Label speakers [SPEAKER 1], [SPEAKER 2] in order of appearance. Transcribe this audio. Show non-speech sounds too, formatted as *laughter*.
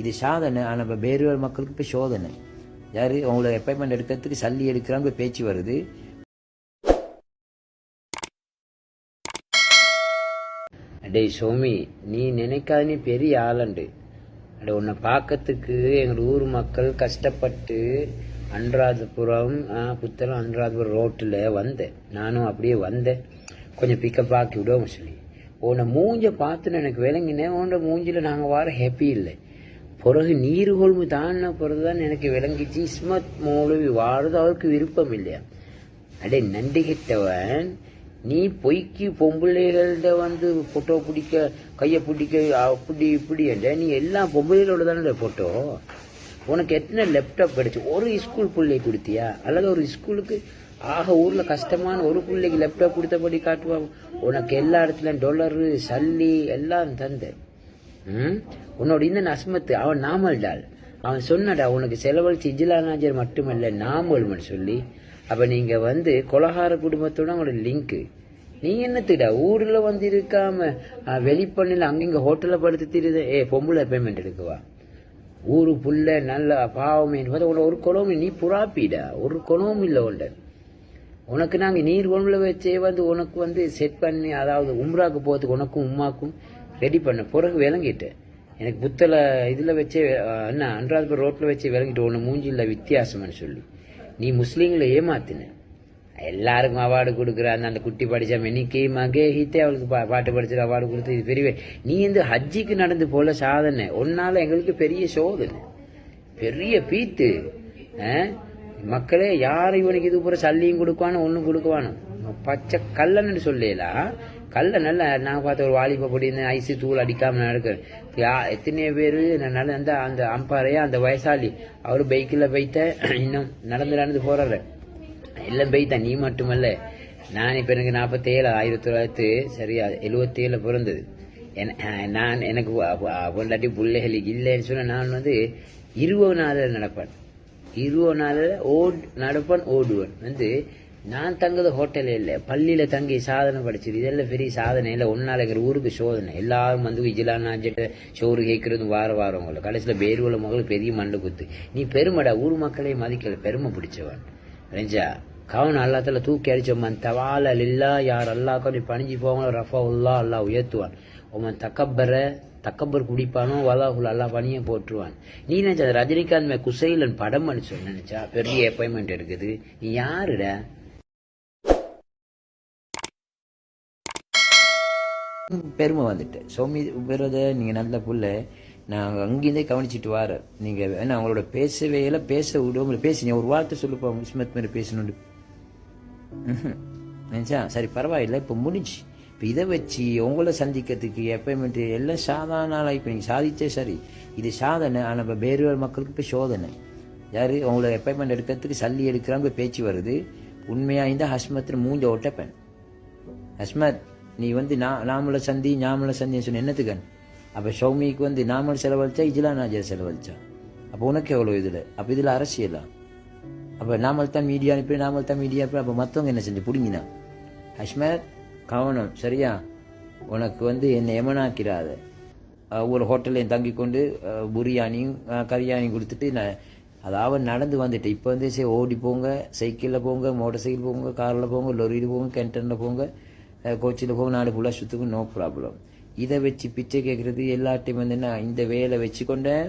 [SPEAKER 1] இது சாதனை. ஆனால் இப்போ வேறு மக்களுக்கு இப்போ சோதனை. யார் அவங்கள அப்பாயின்மெண்ட் எடுக்கிறதுக்கு சல்லி எடுக்கிறாங்க பேச்சு வருது.
[SPEAKER 2] அடே சோமி நீ நினைக்காத நீ பெரிய ஆளண்டு. அட உன்னை பார்க்கறதுக்கு எங்கள் ஊர் மக்கள் கஷ்டப்பட்டு அன்றாதபுரம் ஆ, புத்தளம் அன்றாதபுரம் ரோட்டில் வந்தேன். நானும் அப்படியே வந்தேன். கொஞ்சம் பிக்கப் ஆக்கி விடுவோம் சொல்லி. உன்னை மூஞ்ச பார்த்துன்னு எனக்கு விளங்கினேன். உன்னோட மூஞ்சில் நாங்கள் வார ஹாப்பி இல்லை. பிறகு நீர் கொழும்பு தாண்டின பிறகு தான் எனக்கு விளங்கிச்சு இஸ்மத் மௌலவி வாழ்றது அவருக்கு விருப்பம் இல்லையா? அடே நன்றி கெட்டவன். நீ பொய்க்கு பொம்பளைகள்ட வந்து போட்டோ பிடிக்க கையை பிடிக்க அப்படி இப்படி என்ற நீ எல்லாம் பொம்பளைகளோட தானே போட்டோ உனக்கு எத்தனை லேப்டாப் கிடைச்சி? ஒரு ஸ்கூல் பிள்ளை கொடுத்தியா? அல்லது ஒரு ஸ்கூலுக்கு ஆக ஊரில் கஷ்டமான ஒரு பிள்ளைக்கு லேப்டாப் கொடுத்தபடி காட்டுவா? உனக்கு எல்லா இடத்துலையும் டொலரு சல்லி எல்லாம் தந்தேன். உன்னோட இந்த அஸ்மத்து அவன் நாமல்டாள் அவன் சொன்னடா உனக்கு செலவழிச்சு இஜிலானாஜர் மட்டுமல்ல நாமல்மன் சொல்லி. அப்ப நீங்க வந்து கொலகார குடும்பத்தோட உங்களோட லிங்க் நீ என்னத்துடா ஊர்ல வந்து இருக்காம அஹ், வெளிப்பண்ணில அங்கிங்க ஹோட்டல்ல படுத்து திரியுது ஏ பொம்பளை பேமெண்ட் எடுக்குவா ஊரு புள்ள நல்ல பாவமே உனக்கு ஒரு குளம் நீ புறாப்பிடா. ஒரு குளமும் இல்லை உண்ட உனக்கு நாங்கள் நீர் கொண்டுல வச்சே வந்து உனக்கு வந்து செட் பண்ணி அதாவது உம்ராக்கு போகிறதுக்கு உனக்கும் உம்மாக்கும் ரெடி பண்ண. பிறகு விளங்கிட்டேன் எனக்கு புத்தல இதில் வச்சே என்ன அன்றாவது ரோட்டில் வச்சு விளங்கிட்டு ஒன்று மூஞ்சியில் வித்தியாசம்னு சொல்லி. நீ முஸ்லீம்களை ஏமாத்தின. எல்லாருக்கும் அவார்டு கொடுக்குற அந்த அந்த குட்டி படிச்சா மெனிக்கு மகே ஹீத்தே அவளுக்கு பா பாட்டு படிச்சுட்டு அவார்டு கொடுத்து இது பெரிய நீ இந்த ஹஜ்ஜிக்கு நடந்து போல சாதனை. ஒன்னால் எங்களுக்கு பெரிய சோதனை. பெரிய பீத்து. ஆ? மக்களே யார் இவனுக்கு இது பூரா சல்லியும் கொடுக்குவானோ ஒன்றும் கொடுக்குவானோ? பச்சை கல்லன்னு சொல்லலாம் கல்ல நல்ல நான் பார்த்த ஒரு வாலிப பொடி ஐசி தூள் அடிக்காம நடக்கிறேன் யா எத்தனையோ பேர் நல்ல அந்த அந்த அம்பாரையா அந்த வயசாளி அவர் பைக்கில் போய்த்த இன்னும் நடந்து நடந்து போறாரு. எல்லாம் பெய்தான் நீ மட்டுமல்ல. நான் இப்போ எனக்கு நாற்பத்தேழு ஆயிரத்தி தொள்ளாயிரத்து சரியா எழுபத்தேழில் பிறந்தது. என் நான் எனக்கு பொண்டாட்டி பிள்ளைகள் இல்லைன்னு சொன்ன நான் வந்து இருபது நாளில் நடப்பேன். இருபது நாளில் ஓட் நடப்பேன் ஓடுவேன். வந்து நான் தங்குது ஹோட்டலில் இல்லை. பள்ளியில் தங்கி சாதனை படிச்சது. இதெல்லாம் பெரிய சாதனை இல்லை. ஒன்னால இருக்கிற ஊருக்கு சோதனை. எல்லாரும் வந்து விஜிலானா ஜெட்ட சோறு கேட்கறது வார வாரவங்கள கடைசியில் பேருவல மகள் பெரிய மண்டு குத்து. நீ பெருமைடா. ஊர் மக்களே மதிக்கல. பெருமை பிடிச்சவன். ரெஞ்சா கவனம் அல்லாத்துல தூக்கி அடிச்சோமன் தவால லில்லா யார் அல்லாக்கோ நீ பணிஞ்சு போவாங்களோ ரஃபா உல்லா அல்லா உயர்த்துவான். உமன் தக்கப்பர தக்கப்பர் குடிப்பானோ வலாஹுல் அல்லா பணியை போட்டுருவான் நீ நினைச்சா ரஜினிகாந்த் மே குசைலன் படம் அடிச்சோம் நினைச்சா? பெரிய அப்பாயின்மெண்ட் எடுக்குது. நீ யாருடா?
[SPEAKER 1] பெருமை வந்துட்டு. சௌமி பெறத நீங்கள் நல்ல புள்ள. நாங்கள் அங்கேருந்தே கவனிச்சிட்டு வார. நீங்கள் வேணா அவங்களோட பேசவே இல்லை பேச விடுவோம் பேசுங்க ஒரு வார்த்தை சொல்லுப்பா விஸ்மத் மாதிரி பேசணுண்டு *laughs* நினச்சா? சரி பரவாயில்ல இப்போ முடிஞ்சு. இப்போ இதை வச்சு உங்களை சந்திக்கிறதுக்கு அப்பாயின்மெண்ட் எல்லாம் சாதாரண ஆளாக இப்போ நீங்கள் சாதிச்சே சரி. இது சாதனை. ஆனால் இப்போ வேறுவர் மக்களுக்கு இப்போ சோதனை. யார்? உங்களை அப்பாயின்மெண்ட் எடுக்கிறதுக்கு சல்லி எடுக்கிறாங்க பேச்சு வருது. உண்மையாக இந்த ஹஸ்மத்தில் மூஞ்ச ஒட்டப்பேன். ஹஸ்மத் நீ வந்து நா- நாமள சந்தி ஞாமல சந்தின்னு சொன்ன என்னத்துக்கன் அப்போ சௌமிக்கு வந்து நாமல் செலவழிச்சா இஜிலா நாஜர் செலவழிச்சா? அப்போ உனக்கு எவ்வளோ இதில்? அப்போ இதில் அரசியலா? அப்போ நாமல் தான் மீடியா அனுப்பி நாமல் தான் மீடியா அனுப்பி அப்போ மற்றவங்க என்ன செஞ்சு? பிடிங்கினா. ஹஷ்மர் கவனம் சரியா? உனக்கு வந்து என்னை எமனாக்கிறாத. ஒரு ஹோட்டல்லையும் தங்கி கொண்டு பிரியாணியும் கரியாணியும் கொடுத்துட்டு நான் அதாவது நடந்து வந்துட்டேன் இப்போ வந்து சரி ஓடி போங்க சைக்கிளில் போங்க மோட்டர் சைக்கிள் போங்க காரில் போங்க லொரியில் போங்க கேன்டனில் போங்க கோச்சியில் போக நாடு ஃபுல்லாக சுற்றுக்கும் நோ ப்ராப்ளம் இதை வச்சு பிச்சை கேட்குறது எல்லாட்டையும் வந்து என்ன இந்த வேலை வச்சு கொண்டேன்